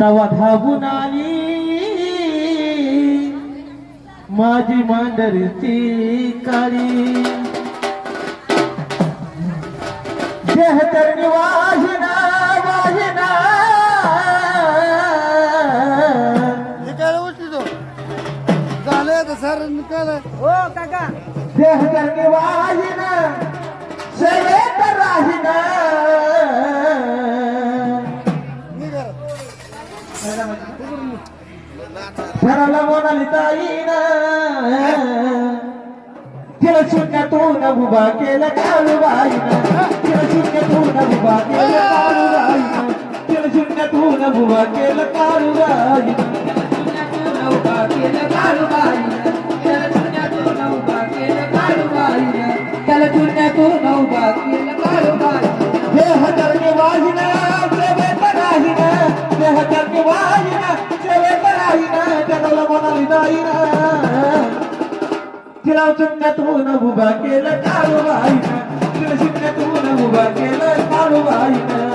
तवा धावून आली. माझी मांडरीची काळी. देह तर निवाही देह तर वाहिना शरेत राहिना ठरवलं म्हणाली ताईना तिला शून्यातून उभा केलं काळूबाईनं तिला शून्यातून उभा केलं काळूबाईनं तिला शून्यातून उभा केलं काळूबाईनं तिला शून्यातून उभा केलं काळूबाईनं तिला शून्यातून उभा केलं केलं काळूबाईनं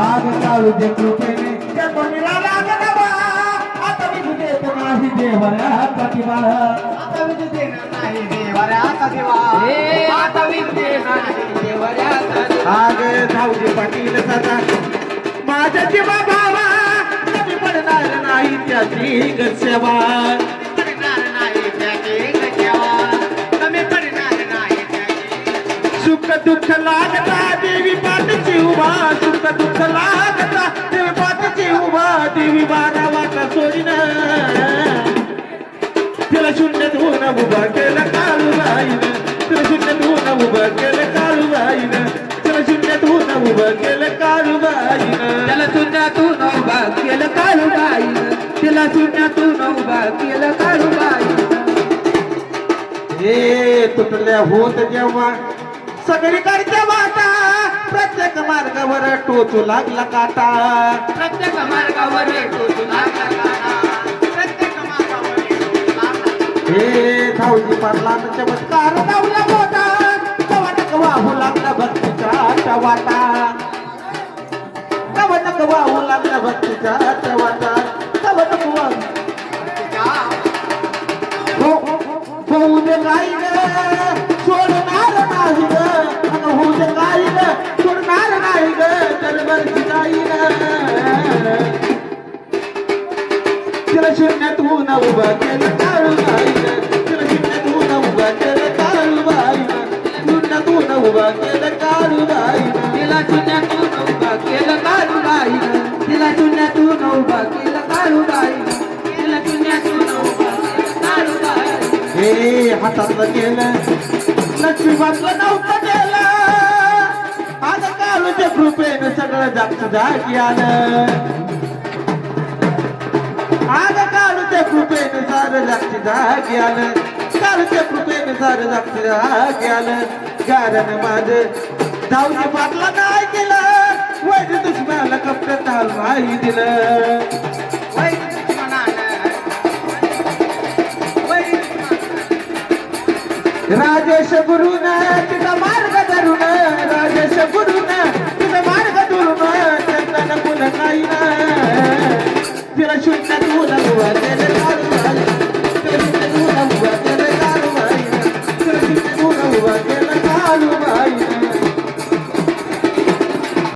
आग काळू दे कृपेने देवऱ्या प्रतिभा आता विजू देणार नाही देवाऱ्याचा देवा हे आता विजू देणार नाही देवाऱ्याचा देवा आग धावजी पाटील सदा. माझ्या जीवा भावा कमी पडणार नाही त्याची गसेवा शून्य धुवून उभा केलं काळू राईनं तिला शून्य धुवून उभा केलं काळू राईनं तिला शून्य धुवून उभं केलं काळू राईनं त्याला शून्यातून उभा केलं काळूबाईनं तिला शून्यातून उभा केलं काळूबाईनं हे तुटल्या होत जेव्हा. सगळीकडच्या वाटा. प्रत्येक मार्गावर टोचू लागला काटा. प्रत्येक मार्गावर टोचू लागला काटा. हे धावजी पाटला चमत्कार धावला मोठा कवनक वाहू लागला भक्तीच्या वाटा. कवनक वाहू लागला भक्तीच्या शून्यातून उभा केलं काळू बाईनं तिला शून्यातून उभा केलं काळू बाईनं शून्यातून उभा केलं काळू बाईनं तिला शून्यातून उभा केलं काळूबाईनं तिला शून्यातून उभा केलं काळूबाईनं तिला शून्यातून उभा केलं काळूबाईनं हे हातातलं केलं. लक्ष्मीबातलं नव्हतं केलं. आज काळूच्या कृपेनं सगळं जागचं जागी आलं. आग काळूच्या कृपेनं सारं जागची जागी आलं काळूच्या कृपेनं सारं जागची जागी आलं कारण माझं जाऊची पाटला नाही केलं. वैद्य दुश्मनाला कपडे ताल नाही दिलं. राजेश गुरुन तिचा मार्ग धरून राजेश गुरुन